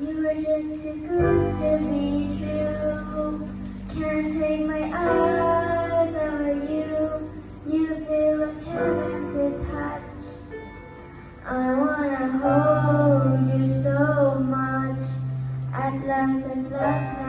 You are just too good to be true. Can't take my eyes off you. You feel like heaven to touch. I wanna hold you so much. At last, at last